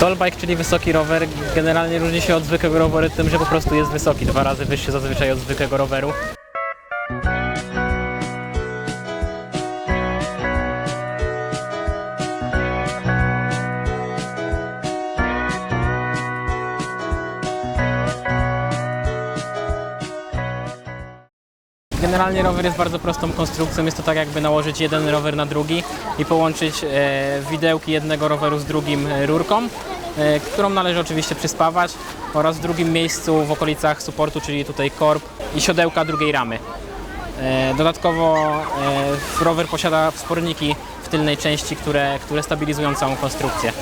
Tollbike, czyli wysoki rower, generalnie różni się od zwykłego roweru tym, że po prostu jest wysoki, dwa razy wyższy zazwyczaj od zwykłego roweru. Generalnie rower jest bardzo prostą konstrukcją. Jest to tak jakby nałożyć jeden rower na drugi i połączyć e, widełki jednego roweru z drugim e, rurką, e, którą należy oczywiście przyspawać oraz w drugim miejscu w okolicach suportu, czyli tutaj korb i siodełka drugiej ramy. Dodatkowo rower posiada wsporniki w tylnej części, które, które stabilizują całą konstrukcję.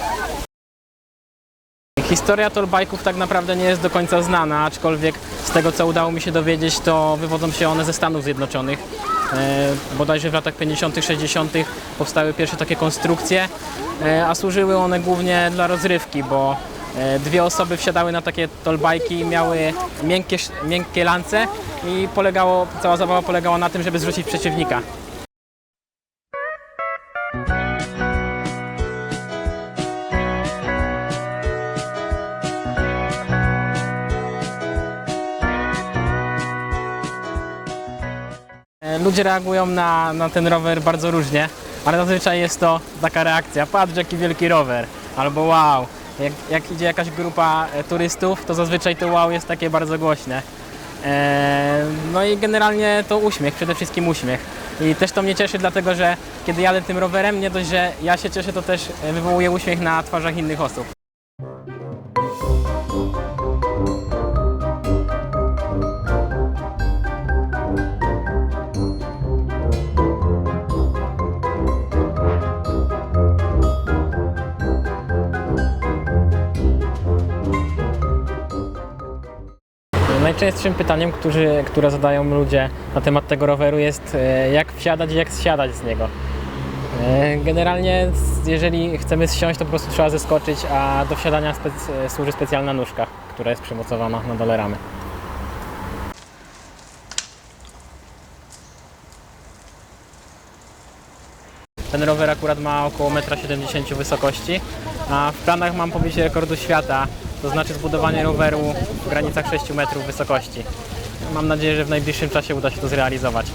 Historia tollbike'ów tak naprawdę nie jest do końca znana, aczkolwiek z tego co udało mi się dowiedzieć, to wywodzą się one ze Stanów Zjednoczonych. E, bodajże w latach 50., 60. powstały pierwsze takie konstrukcje, e, a służyły one głównie dla rozrywki, bo e, dwie osoby wsiadały na takie tollbike'i, miały miękkie, miękkie lance i polegało, cała zabawa polegała na tym, żeby zrzucić przeciwnika. Ludzie reagują na, na ten rower bardzo różnie, ale zazwyczaj jest to taka reakcja, patrz jaki wielki rower, albo wow. Jak, jak idzie jakaś grupa e, turystów, to zazwyczaj to wow jest takie bardzo głośne. E, no i generalnie to uśmiech, przede wszystkim uśmiech. I też to mnie cieszy, dlatego że kiedy jadę tym rowerem, nie dość, że ja się cieszę, to też e, wywołuje uśmiech na twarzach innych osób. Najczęstszym pytaniem, którzy, które zadają ludzie na temat tego roweru jest e, jak wsiadać i jak zsiadać z niego. E, Generalnie jeżeli chcemy zsiąść, to po prostu trzeba zeskoczyć, a do wsiadania e, służy specjalna nóżka, która jest przymocowana na dole ramy. Ten rower akurat ma około 1,70 m wysokości, a w planach mam pobić rekordu świata, to znaczy zbudowanie roweru w granicach 6 metrów wysokości. Mam nadzieję, że w najbliższym czasie uda się to zrealizować.